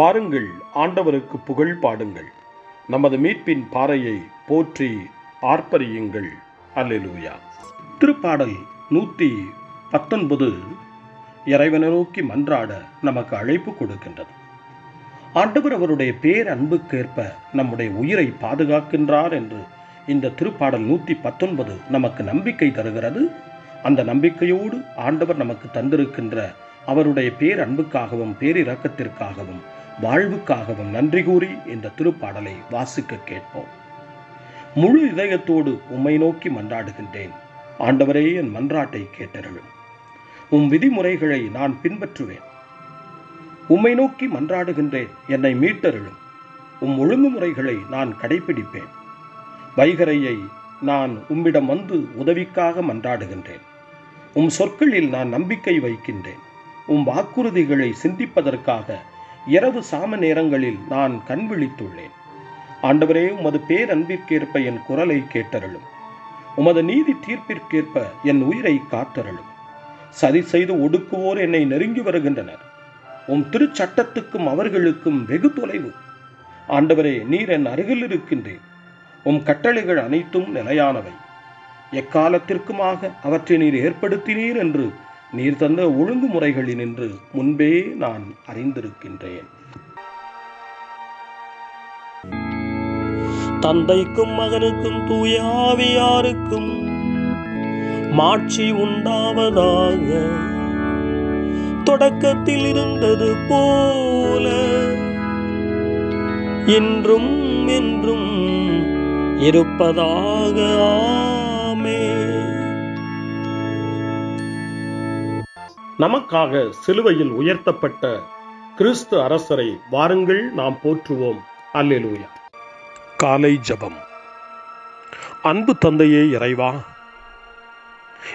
வாருங்கள் ஆண்டவருக்கு புகழ் பாடுங்கள். நமது மீட்பின் பாறையை போற்றி ஆர்ப்பரியுங்கள். அல்லேலூயா. திருப்பாடல் நூற்றி பத்தொன்பது இறைவனை நோக்கி மன்றாட நமக்கு அழைப்பு கொடுக்கின்றது. ஆண்டவர் அவருடைய பேர் அன்புக்கேற்ப நம்முடைய உயிரை பாதுகாக்கின்றார் என்று இந்த திருப்பாடல் நூற்றி பத்தொன்பது நமக்கு நம்பிக்கை தருகிறது. அந்த நம்பிக்கையோடு ஆண்டவர் நமக்கு தந்திருக்கின்ற அவருடைய பேர் அன்புக்காகவும் பேரிரக்கத்திற்காகவும் வாழ்வுக்காகவும் நன்றி கூறி இந்த திருப்பாடலை வாசிக்க கேட்போம். முழு இதயத்தோடு உம்மை நோக்கி மன்றாடுகின்றேன். ஆண்டவரே என் மன்றாட்டை கேட்டருளும். உம் விதிமுறைகளை நான் பின்பற்றுவேன். உம்மை நோக்கி மன்றாடுகின்றேன் என்னை மீட்டருளும். உம் ஒழுங்குமுறைகளை நான் கடைபிடிப்பேன். வைகரையை நான் உம்மிடம் வந்து உதவிக்காக மன்றாடுகின்றேன். உம் சொற்களில் நான் நம்பிக்கை வைக்கின்றேன். உம் வாக்குறுதிகளை சிந்திப்பதற்காக இரவு சாம நேரங்களில் நான் கண் விழித்துள்ளேன். ஆண்டவரே உமது பேரன்பிற்கேற்ப என் குரலை கேட்டருளும். உமது நீதி தீர்ப்பிற்கேற்ப என் உயிரை காத்தருளும். சதி செய்து ஒடுக்குவோர் என்னை நெருங்கி வருகின்றனர். உம் திருச்சட்டத்துக்கும் அவர்களுக்கும் வெகு தொலைவு. ஆண்டவரே நீர் என் அருகில் இருக்கின்றேன் உம் கட்டளைகள் அனைத்தும் நிலையானவை. எக்காலத்திற்குமாக அவற்றை நீர் ஏற்படுத்தினீர் என்று நீர் தந்த ஒழுங்குமுறைகளினின்று முன்பே நான் அறிந்திருக்கின்றேன். தந்தைக்கும் மகனுக்கும் தூயாவியாருக்கும் மாட்சி உண்டாவதாக தொடக்கத்தில் இருந்தது போல என்றும் என்றும் இருப்பதாக நமக்காக சிலுவையில் உயர்த்தப்பட்ட கிறிஸ்து அரசரை வாருங்கள் நாம் போற்றுவோம். அல்லேலூயா. காலை ஜபம். அன்பு தந்தையே இறைவா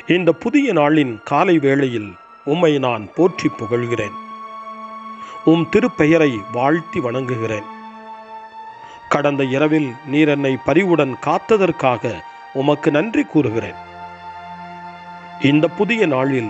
இந்த புதிய நாளின் காலை வேளையில் உம்மை நான் போற்றி புகழ்கிறேன். உம் திருப்பெயரை வாழ்த்தி வணங்குகிறேன். கடந்த இரவில் நீர் என்னை பரிவுடன் காத்ததற்காக உமக்கு நன்றி கூறுகிறேன். இந்த புதிய நாளில்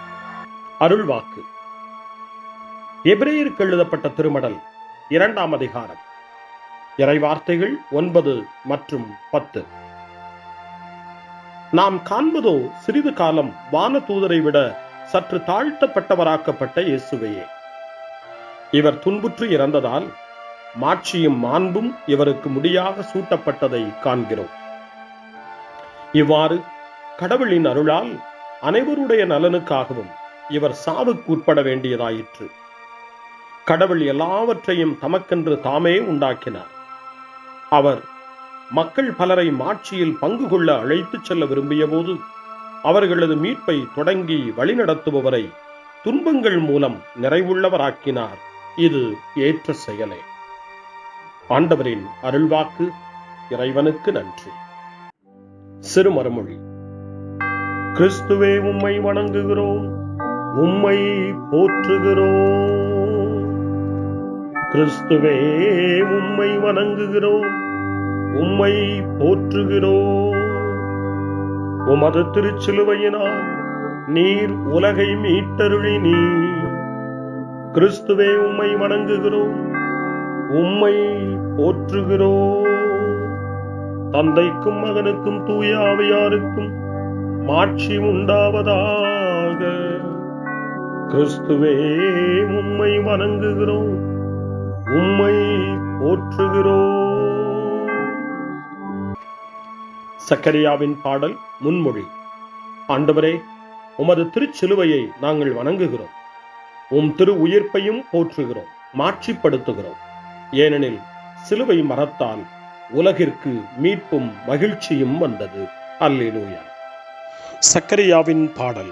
அருள்வாக்கு. எபிரேயருக்கு எழுதப்பட்ட திருமடல் இரண்டாம் அதிகாரம். இறைவார்த்தைகள் ஒன்பது மற்றும் பத்து. நாம் காண்பதோ சிறிது காலம் வான தூதரை விட சற்று தாழ்த்தப்பட்டவராக்கப்பட்ட இயேசுவையே இவர் துன்புற்று இறந்ததால் மாட்சியும் மாண்பும் இவருக்கு முடியாக சூட்டப்பட்டதை காண்கிறோம். இவ்வாறு கடவுளின் அருளால் அனைவருடைய நலனுக்காகவும் இவர் சாவுக்கு உட்பட வேண்டியதாயிற்று. கடவுள் எல்லாவற்றையும் தமக்கென்று தாமே உண்டாக்கினார். அவர் மக்கள் பலரை மாட்சியில் பங்கு கொள்ள அழைத்துச் செல்ல விரும்பியபோது அவர்களது மீட்பை தொடங்கி வழிநடத்துபவரை துன்பங்கள் மூலம் நிறைவுள்ளவராக்கினார். இது ஏற்ற செயலே. ஆண்டவரின் அருள்வாக்கு இறைவனுக்கு நன்றி. சிறு மறுமொழி கிறிஸ்துவே உம்மை வணங்குகிறோம். உம்மை போற்றுகிறோம். கிறிஸ்துவே உம்மை வணங்குகிறோம். உம்மை போற்றுகிறோம். உமது திருச்சிலுவையினால் நீர் உலகை மீட்டருளி நீர் கிறிஸ்துவே உம்மை வணங்குகிறோம். உம்மை போற்றுகிறோம். தந்தைக்கும் மகனுக்கும் தூய ஆவியாருக்கும் மாட்சி உண்டாவதாக. கிறிஸ்துவே உம்மை வணங்குகிறோம் உம்மை போற்றுகிறோம். சக்கரியாவின் பாடல் முன்மொழி. ஆண்டவரே உமது திருச்சிலுவையை நாங்கள் வணங்குகிறோம். உம் திரு உயிர்ப்பையும் போற்றுகிறோம் மாட்சிப்படுத்துகிறோம். ஏனெனில் சிலுவை மரத்தால் உலகிற்கு மீட்பும் மகிழ்ச்சியும் வந்தது. அல்லேலூயா. சக்கரியாவின் பாடல்.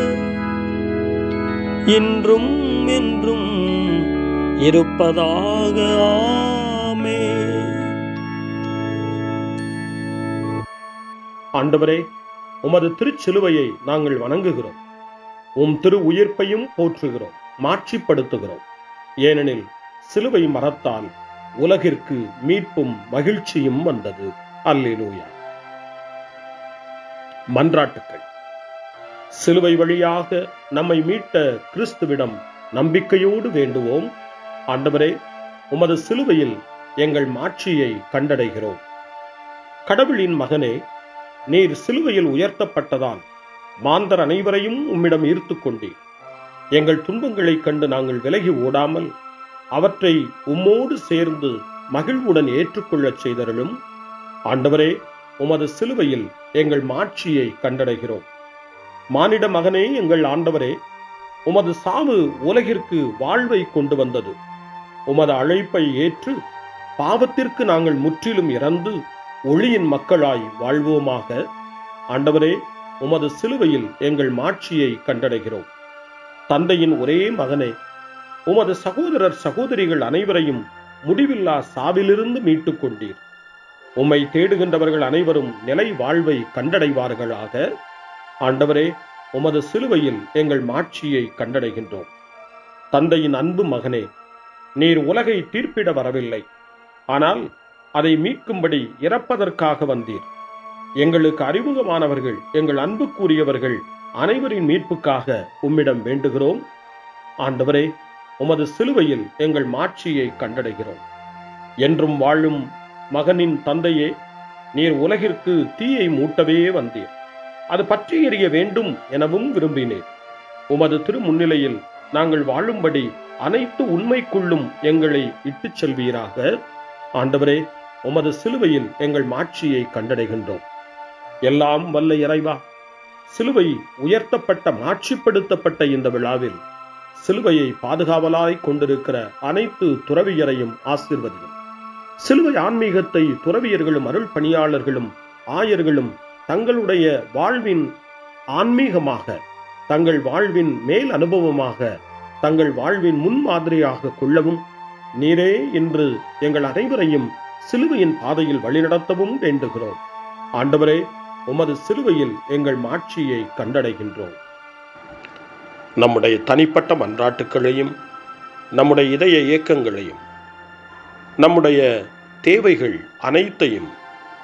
இன்றும் என்றும் இருப்பதாக ஆமே. ஆண்டவரே உமது திருச்சிலுவையை நாங்கள் வணங்குகிறோம். உம் திரு உயிர்ப்பையும் போற்றுகிறோம் மாட்சிப்படுத்துகிறோம். ஏனெனில் சிலுவை மரத்தால் உலகிற்கு மீட்பும் மகிழ்ச்சியும் வந்தது. அல்லேலூயா. மன்றாட்டுக்கள். சிலுவை வழியாக நம்மை மீட்ட கிறிஸ்துவிடம் நம்பிக்கையோடு வேண்டுவோம். ஆண்டவரே உமது சிலுவையில் எங்கள் மாட்சியை கண்டடைகிறோம். கடவுளின் மகனே நீர் சிலுவையில் உயர்த்தப்பட்டதால் மாந்தர் அனைவரையும் உம்மிடம் ஈர்த்துக் கொண்டீர். எங்கள் துன்பங்களைக் கண்டு நாங்கள் விலகி ஓடாமல் அவற்றை உம்மோடு சேர்ந்து மகிழ்வுடன் ஏற்றுக்கொள்ளச் செய்தருளும். ஆண்டவரே உமது சிலுவையில் எங்கள் மாட்சியை கண்டடைகிறோம். மானிட மகனே எங்கள் ஆண்டவரே உமது சாவு உலகிற்கு வாழ்வை கொண்டு வந்தது. உமது அழைப்பை ஏற்று பாவத்திற்கு நாங்கள் முற்றிலும் இறந்து ஒளியின் மக்களாய் வாழ்வோமாக. ஆண்டவரே உமது சிலுவையில் எங்கள் மாட்சியை கண்டடைகிறோம். தந்தையின் ஒரே மகனே உமது சகோதரர் சகோதரிகள் அனைவரையும் முடிவில்லா சாவிலிருந்து மீட்டுக் கொண்டீர் உம்மை தேடுகின்றவர்கள் அனைவரும் நிலை வாழ்வை கண்டடைவார்களாக. ஆண்டவரே உமது சிலுவையில் எங்கள் மாட்சியை கண்டடைகின்றோம். தந்தையின் அன்பு மகனே நீர் உலகை தீர்ப்பிட வரவில்லை. ஆனால் அதை மீட்கும்படி இறப்பதற்காக வந்தீர். எங்களுக்கு அறிமுகமானவர்கள் எங்கள் அன்புக்குரியவர்கள் அனைவரின் மீட்புக்காக உம்மிடம் வேண்டுகிறோம். ஆண்டவரே உமது சிலுவையில் எங்கள் மாட்சியை கண்டடைகிறோம். என்றும் வாழும் மகனின் தந்தையே நீர் உலகிற்கு தீயை மூட்டவே வந்தீர். அது பற்றி எறிய வேண்டும் எனவும் விரும்பினேன். உமது திருமுன்னிலையில் நாங்கள் வாழும்படி அனைத்து உண்மைக்குள்ளும் எங்களை இட்டுச் செல்வீராக? ஆண்டவரே உமது சிலுவையில் எங்கள் மாட்சியை கண்டடைகின்றோம். எல்லாம் வல்ல இறைவா சிலுவை உயர்த்தப்பட்ட மாட்சிப்படுத்தப்பட்ட இந்த விழாவில் சிலுவையை பாதுகாவலாய் கொண்டிருக்கிற அனைத்து துறவியரையும் ஆசிர்வதியும். சிலுவை ஆன்மீகத்தை துறவியர்களும் அருள் பணியாளர்களும் ஆயர்களும் தங்களுடைய வாழ்வின் ஆன்மீகமாக தங்கள் வாழ்வின் மேல் அனுபவமாக தங்கள் வாழ்வின் முன்மாதிரியாக கொள்ளவும் நீரே இன்று எங்கள் அனைவரையும் சிலுவையின் பாதையில் வழிநடத்தவும் வேண்டுகிறோம். ஆண்டவரே உமது சிலுவையில் எங்கள் மாட்சியை கண்டடைகின்றோம். நம்முடைய தனிப்பட்ட மன்றாட்டுக்களையும் நம்முடைய இதய இயக்கங்களையும் நம்முடைய தேவைகள் அனைத்தையும்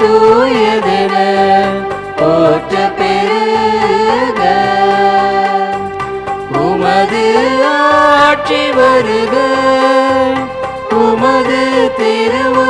தூயதென போற்ற பெருக உமது ஆட்சி வருக. உமது திருவுளம்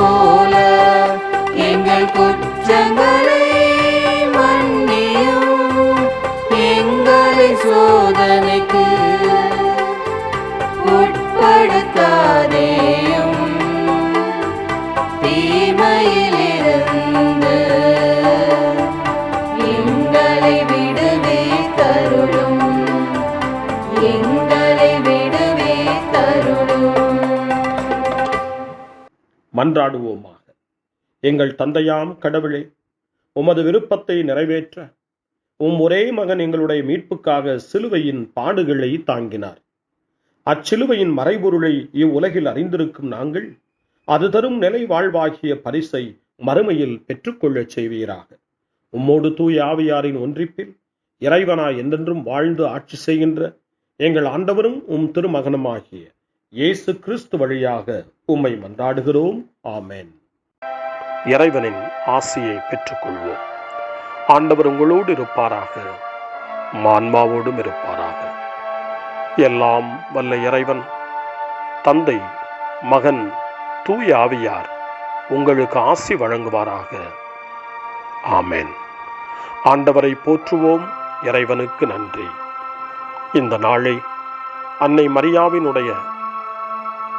மன்றாடுவோமாக. எங்கள் தந்தையாம் கடவுளே உமது விருப்பத்தை நிறைவேற்ற உம் ஒரே மகன் எங்களுடைய மீட்புக்காக சிலுவையின் பாடுகளை தாங்கினார். அச்சிலுவையின் மறைபொருளை இவ்வுலகில் அறிந்திருக்கும் நாங்கள் அது தரும் நிலை வாழ்வாகிய பரிசை மறுமையில் பெற்றுக்கொள்ளச் செய்வீராக. உம்மோடு தூய ஆவியாரின் ஒன்றிப்பில் இறைவனாய் என்றென்றும் வாழ்ந்து ஆட்சி செய்கின்ற எங்கள் ஆண்டவரும் உம் திருமகனுமாகிய இயேசு கிறிஸ்து வழியாக உம்மை மன்றாடுகிறோம். ஆமேன். இறைவனின் ஆசியை பெற்றுக்கொள்வோம். ஆண்டவர் உங்களோடு இருப்பாராக. மான்மாவோடும் இருப்பாராக. எல்லாம் வல்ல இறைவன் தந்தை மகன் தூய ஆவியார் உங்களுக்கு ஆசி வழங்குவாராக. ஆமேன். ஆண்டவரை போற்றுவோம். இறைவனுக்கு நன்றி. இந்த நாளை அன்னை மரியாவினுடைய